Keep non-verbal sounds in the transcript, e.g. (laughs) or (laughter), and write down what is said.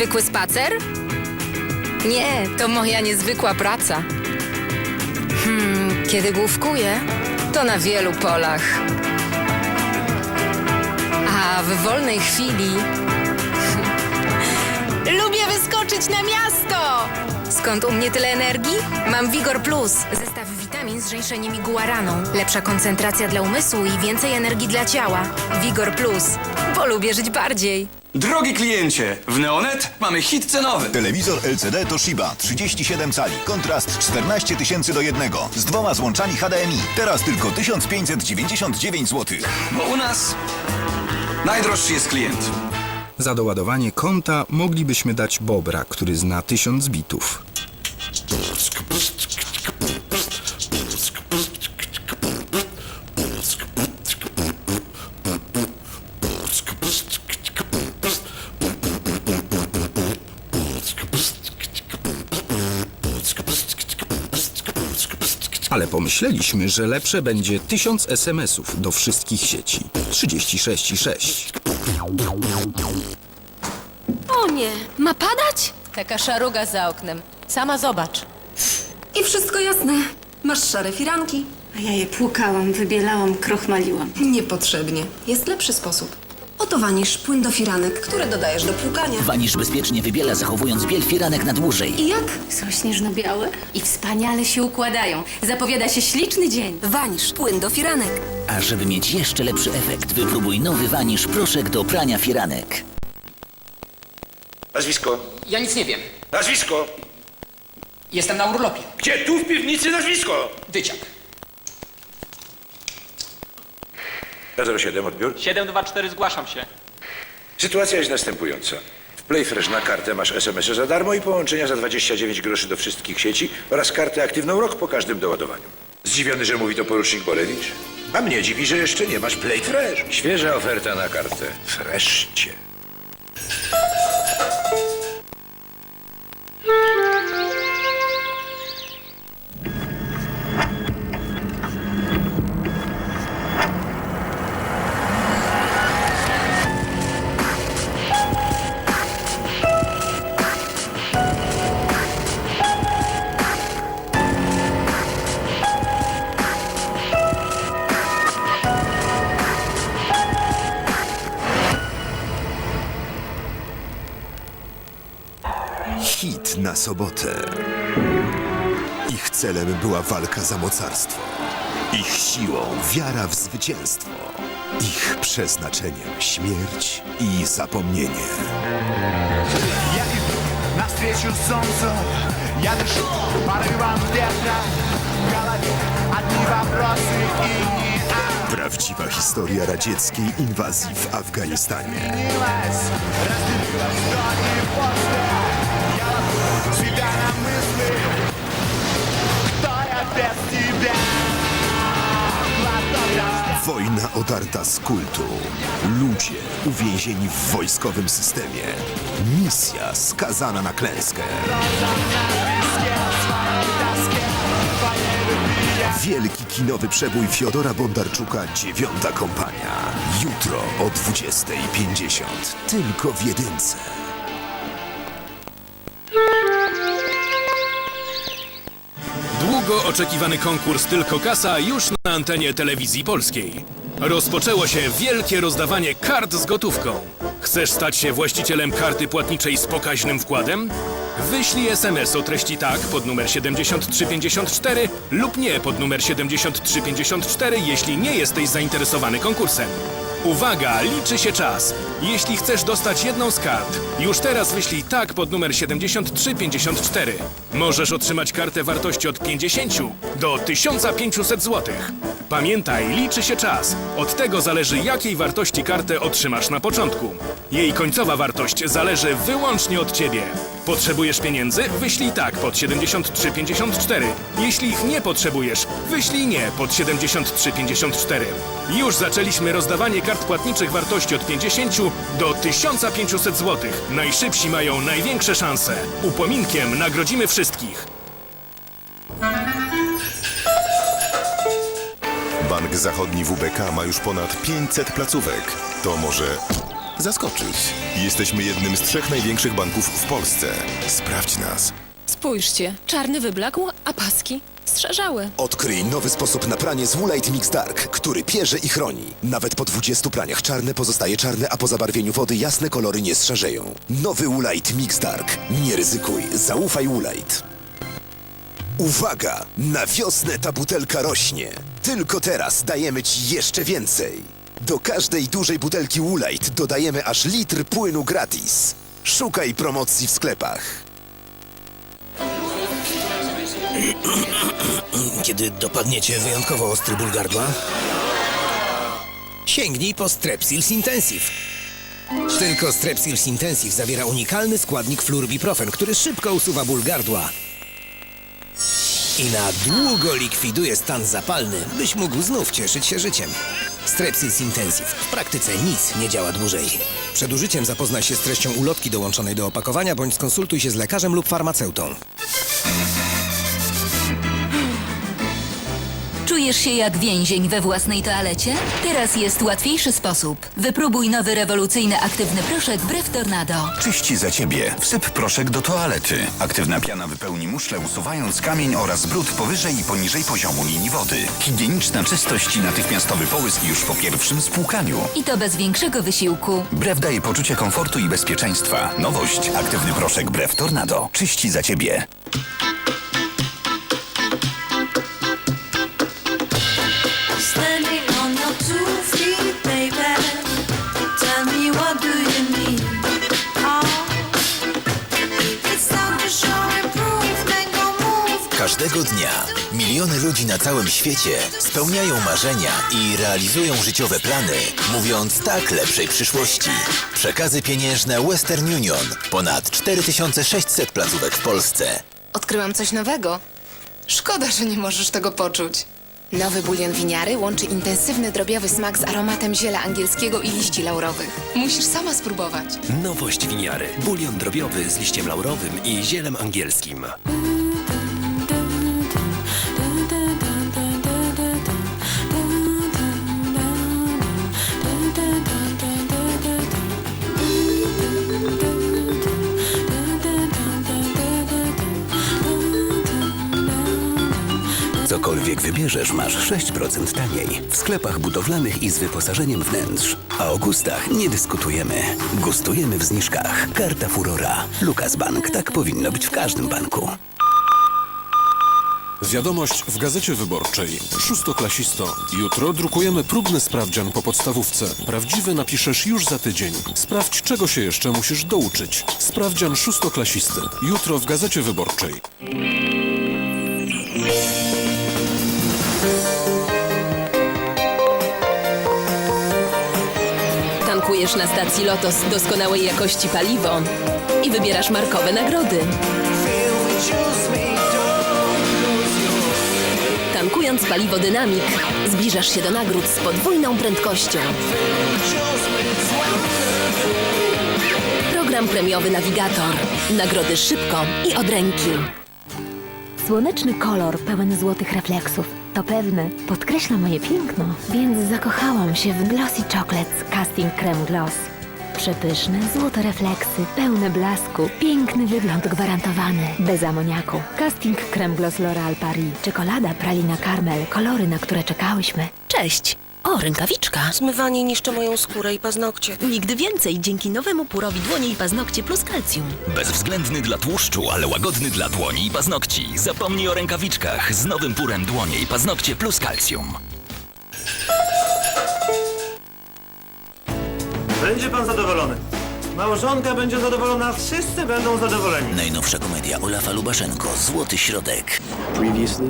Zwykły spacer? Nie, to moja niezwykła praca. Hmm, kiedy główkuję, to na wielu polach. A w wolnej chwili (laughs) lubię wyskoczyć na miasto! Skąd u mnie tyle energii? Mam Vigor Plus. Zestaw witamin z żeńszeniem i guaraną. Lepsza koncentracja dla umysłu i więcej energii dla ciała. Vigor Plus, bo lubię żyć bardziej. Drogi kliencie, w Neonet mamy hit cenowy. Telewizor LCD Toshiba 37 cali, kontrast 14 tysięcy do jednego, z dwoma złączami HDMI. Teraz tylko 1599 zł. Bo u nas najdroższy jest klient. Za doładowanie konta moglibyśmy dać Bobra, który zna 1000 bitów. Ale pomyśleliśmy, że lepsze będzie 1000 SMS-ów do wszystkich sieci. 36,6. O nie, ma padać? Taka szaruga za oknem. Sama zobacz. I wszystko jasne. Masz szare firanki. A ja je płukałam, wybielałam, krochmaliłam. Niepotrzebnie. Jest lepszy sposób. Oto wanisz płyn do firanek, który dodajesz do płukania. Wanisz bezpiecznie wybiela, zachowując biel firanek na dłużej. I jak? Są śnieżno-białe i wspaniale się układają. Zapowiada się śliczny dzień. Wanisz płyn do firanek. A żeby mieć jeszcze lepszy efekt, wypróbuj nowy Wanisz proszek do prania firanek. Nazwisko. Ja nic nie wiem. Nazwisko. Jestem na urlopie. Gdzie tu w piwnicy nazwisko? Dyciak. Na 07 odbiór. 724 zgłaszam się. Sytuacja jest następująca. W Playfresh na kartę masz SMS-y za darmo i połączenia za 29 groszy do wszystkich sieci oraz kartę aktywną rok po każdym doładowaniu. Zdziwiony, że mówi to porucznik Bolewicz? A mnie dziwi, że jeszcze nie masz Playfresh. Świeża oferta na kartę. Wreszcie. sobotę. Ich celem była walka za mocarstwo. Ich siłą wiara w zwycięstwo. Ich przeznaczeniem śmierć i zapomnienie. Я иду навстречу солнцу Я дышу порывом ветра В голове одни вопросы и не Prawdziwa historia radzieckiej inwazji w Afganistanie. отменилась Разделилась до и после Я ловлю себя на мысли Кто я без тебя? Платок Wojna odarta z kultu. Ludzie uwięzieni w wojskowym systemie. Misja skazana na klęskę. Wielki kinowy przebój Fiodora Bondarczuka, dziewiąta kompania. Jutro o 20.50. Tylko w jedynce. Długo oczekiwany konkurs Tylko Kasa już na antenie telewizji polskiej. Rozpoczęło się wielkie rozdawanie kart z gotówką. Chcesz stać się właścicielem karty płatniczej z pokaźnym wkładem? Wyślij SMS o treści tak pod numer 7354 lub nie pod numer 7354, jeśli nie jesteś zainteresowany konkursem. Uwaga, liczy się czas. Jeśli chcesz dostać jedną z kart, już teraz wyślij tak pod numer 7354. Możesz otrzymać kartę wartości od 50 do 1500 zł. Pamiętaj, liczy się czas. Od tego zależy, jakiej wartości kartę otrzymasz na początku. Jej końcowa wartość zależy wyłącznie od ciebie. Potrzebujesz pieniędzy? Wyślij tak pod 7354. Jeśli ich nie potrzebujesz, wyślij nie pod 7354. Już zaczęliśmy rozdawanie kart płatniczych wartości od 50 do 1500 zł. Najszybsi mają największe szanse. Upominkiem nagrodzimy wszystkich. Bank Zachodni WBK ma już ponad 500 placówek. To może zaskoczyć. Jesteśmy jednym z trzech największych banków w Polsce. Sprawdź nas. Spójrzcie, czarny wyblakł, a paski strzeżały. Odkryj nowy sposób na pranie z Woolite Mix Dark, który pierze i chroni. Nawet po 20 praniach czarne pozostaje czarne, a po zabarwieniu wody jasne kolory nie strzeżeją. Nowy Woolite Mix Dark. Nie ryzykuj, zaufaj Woolite. Uwaga! Na wiosnę ta butelka rośnie. Tylko teraz dajemy Ci jeszcze więcej. Do każdej dużej butelki Woolite dodajemy aż litr płynu gratis. Szukaj promocji w sklepach. (clears throat) Kiedy dopadniecie wyjątkowo ostry ból gardła, sięgnij po Strepsils Intensive. Tylko Strepsils Intensive zawiera unikalny składnik fluorbiprofen, który szybko usuwa ból gardła. I na długo likwiduje stan zapalny, byś mógł znów cieszyć się życiem. Strepsils Intensive. W praktyce nic nie działa dłużej. Przed użyciem zapoznaj się z treścią ulotki dołączonej do opakowania, bądź skonsultuj się z lekarzem lub farmaceutą. Czujesz się jak więzień we własnej toalecie? Teraz jest łatwiejszy sposób. Wypróbuj nowy rewolucyjny aktywny proszek Brew Tornado. Czyści za ciebie. Wsyp proszek do toalety. Aktywna piana wypełni muszlę, usuwając kamień oraz brud powyżej i poniżej poziomu linii wody. Higieniczna czystość i natychmiastowy połysk już po pierwszym spłukaniu. I to bez większego wysiłku. Brew daje poczucie komfortu i bezpieczeństwa. Nowość. Aktywny proszek Brew Tornado. Czyści za ciebie. Każdego dnia miliony ludzi na całym świecie spełniają marzenia i realizują życiowe plany, mówiąc tak lepszej przyszłości. Przekazy pieniężne Western Union. Ponad 4600 placówek w Polsce. Odkryłam coś nowego. Szkoda, że nie możesz tego poczuć. Nowy bulion winiary łączy intensywny drobiowy smak z aromatem ziela angielskiego i liści laurowych. Musisz sama spróbować. Nowość winiary. Bulion drobiowy z liściem laurowym i zielem angielskim. Cokolwiek wybierzesz, masz 6% taniej. W sklepach budowlanych i z wyposażeniem wnętrz. A o gustach nie dyskutujemy. Gustujemy w zniżkach. Karta Furora. Lukas Bank. Tak powinno być w każdym banku. Wiadomość w Gazecie Wyborczej. Szóstoklasisto. Jutro drukujemy próbny sprawdzian po podstawówce. Prawdziwy napiszesz już za tydzień. Sprawdź, czego się jeszcze musisz douczyć. Sprawdzian szóstoklasisty. Jutro w Gazecie Wyborczej. Tankujesz na stacji Lotos doskonałej jakości paliwo i wybierasz markowe nagrody. Tankując paliwo Dynamic, zbliżasz się do nagród z podwójną prędkością. Program premiowy Navigator. Nagrody szybko i od ręki. Słoneczny kolor pełen złotych refleksów. To pewne, podkreśla moje piękno, więc zakochałam się w Glossy Chocolates Casting Creme Gloss. Przepyszne, złote refleksy, pełne blasku, piękny wygląd gwarantowany, bez amoniaku. Casting Creme Gloss L'Oréal Paris, czekolada, pralina karmel, kolory, na które czekałyśmy. Cześć! O, rękawiczka. Zmywanie niszczy moją skórę i paznokcie. Nigdy więcej dzięki nowemu purowi dłonie i paznokcie plus kalcium. Bezwzględny dla tłuszczu, ale łagodny dla dłoni i paznokci. Zapomnij o rękawiczkach z nowym purem dłonie i paznokcie plus kalcium. Będzie pan zadowolony. Małżonka będzie zadowolona, wszyscy będą zadowoleni. Najnowsza komedia Olafa Lubaszenko, Złoty Środek. Previously